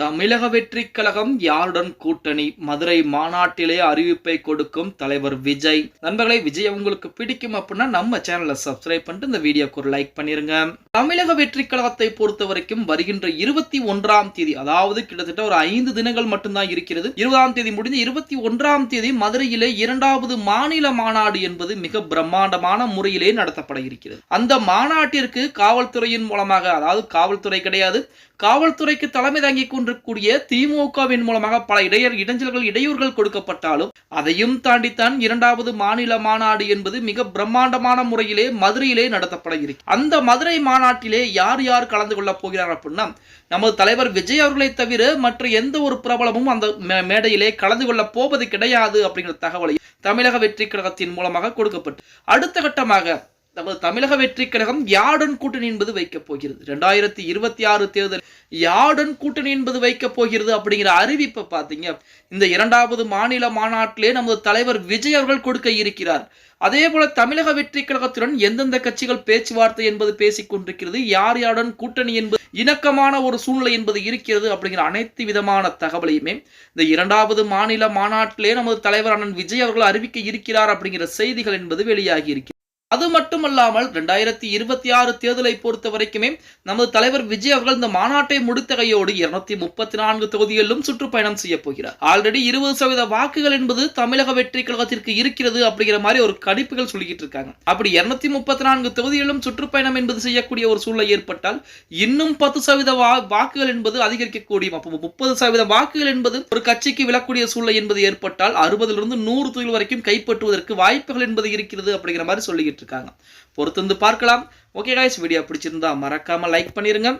தமிழக வெற்றிக் கழகம் யாருடன் கூட்டணி? மதுரை மாநாட்டிலே அறிவிப்பை கொடுக்கும் தலைவர் விஜய். நண்பர்களை விஜய் உங்களுக்கு பிடிக்கும் அப்படின்னா நம்ம சேனலை சப்ஸ்கிரைப் பண்ணிட்டு இந்த வீடியோக்கு ஒரு லைக் பண்ணிருங்க. தமிழக வெற்றி கழகத்தை பொறுத்த வரைக்கும் வருகின்ற இருபத்தி ஒன்றாம் தேதி அதாவது கிட்டத்தட்ட ஒரு ஐந்து தினங்கள் மட்டும்தான் இருக்கிறது. இருபதாம் தேதி முடிஞ்சு இருபத்தி ஒன்றாம் தேதி மதுரையிலே இரண்டாவது மாநில மாநாடு என்பது மிக பிரம்மாண்டமான முறையிலே நடத்தப்பட இருக்கிறது. அந்த மாநாட்டிற்கு காவல்துறையின் மூலமாக அதாவது காவல்துறை கிடையாது காவல்துறைக்கு தலைமை தாங்கிக் கொண்டிருக்கூடிய திமுகவின் மூலமாக பல இடையர் இடைஞ்சல்கள் இடையூறுகள் கொடுக்கப்பட்டாலும் அதையும் தாண்டித்தான் இரண்டாவது மாநில மாநாடு என்பது மிக பிரம்மாண்டமான முறையிலே மதுரையிலே நடத்தப்பட இருக்கு. அந்த மதுரை மாநாடு மாநாட்டிலே யார் யார் கலந்து கொள்ளப் போகிறார் அப்படின்னா நமது தலைவர் விஜய் அவர்களை தவிர மற்ற எந்த ஒரு பிரபலமும் அந்த மே- மேடையிலே கலந்து கொள்ளப் போவது கிடையாது அப்படிங்கிற தகவலை தமிழக வெற்றி கழகத்தின் மூலமாக கொடுக்கப்பட்டு அடுத்த கட்டமாக நமது தமிழக வெற்றி கழகம் யாருடன் கூட்டணி என்பது வைக்கப் போகிறது? ரெண்டாயிரத்தி இருபத்தி ஆறு தேர்தல் யாருடன் கூட்டணி என்பது வைக்கப் போகிறது அப்படிங்கிற அறிவிப்பை பார்த்தீங்க. இந்த இரண்டாவது மாநில மாநாட்டிலே நமது தலைவர் விஜய் அவர்கள் கொடுக்க இருக்கிறார். அதே போல தமிழக வெற்றி கழகத்துடன் எந்தெந்த கட்சிகள் பேச்சுவார்த்தை என்பது பேசிக் கொண்டிருக்கிறது? யார் யாருடன் கூட்டணி என்பது இணக்கமான ஒரு சூழ்நிலை என்பது இருக்கிறது அப்படிங்கிற அனைத்து விதமான தகவலையுமே இந்த இரண்டாவது மாநில மாநாட்டிலே நமது தலைவர் அண்ணன் விஜய் அவர்கள் அறிவிக்க இருக்கிறார் அப்படிங்கிற செய்திகள் என்பது வெளியாகி இருக்கிறது. அது மட்டுமல்லாமல் ரெண்டாயிரத்தி இருபத்தி ஆறு தேர்தலை பொறுத்த வரைக்குமே நமது தலைவர் விஜய் அவர்கள் இந்த மாநாட்டை முடித்த கையோடு இருநூத்தி முப்பத்தி நான்கு தொகுதிகளிலும் சுற்றுப்பயணம் செய்ய போகிறார். ஆல்ரெடி இருபது சதவீத வாக்குகள் என்பது தமிழக வெற்றி கழகத்திற்கு இருக்கிறது அப்படிங்கிற மாதிரி ஒரு கணிப்புகள் சொல்லிக்கிட்டு இருக்காங்க. அப்படி இருநூத்தி முப்பத்தி நான்கு தொகுதிகளிலும் சுற்றுப்பயணம் என்பது செய்யக்கூடிய ஒரு சூழ்நிலை ஏற்பட்டால் இன்னும் பத்து சதவீத வா- வாக்குகள் என்பது அதிகரிக்கக்கூடிய அப்போ முப்பது சதவீத வாக்குகள் என்பது ஒரு கட்சிக்கு விழக்கூடிய சூழ்நிலை என்பது ஏற்பட்டால் அறுபதிலிருந்து நூறு தொகுதி வரைக்கும் கைப்பற்றுவதற்கு வாய்ப்புகள் என்பது இருக்கிறது அப்படிங்கிற மாதிரி சொல்லிக்கிட்டு இருக்காங்க. பொறுத்து வந்து பார்க்கலாம். ஓகே காய்ஸ் வீடியோ பிடிச்சிருந்தா மறக்காம லைக் பண்ணிருங்க.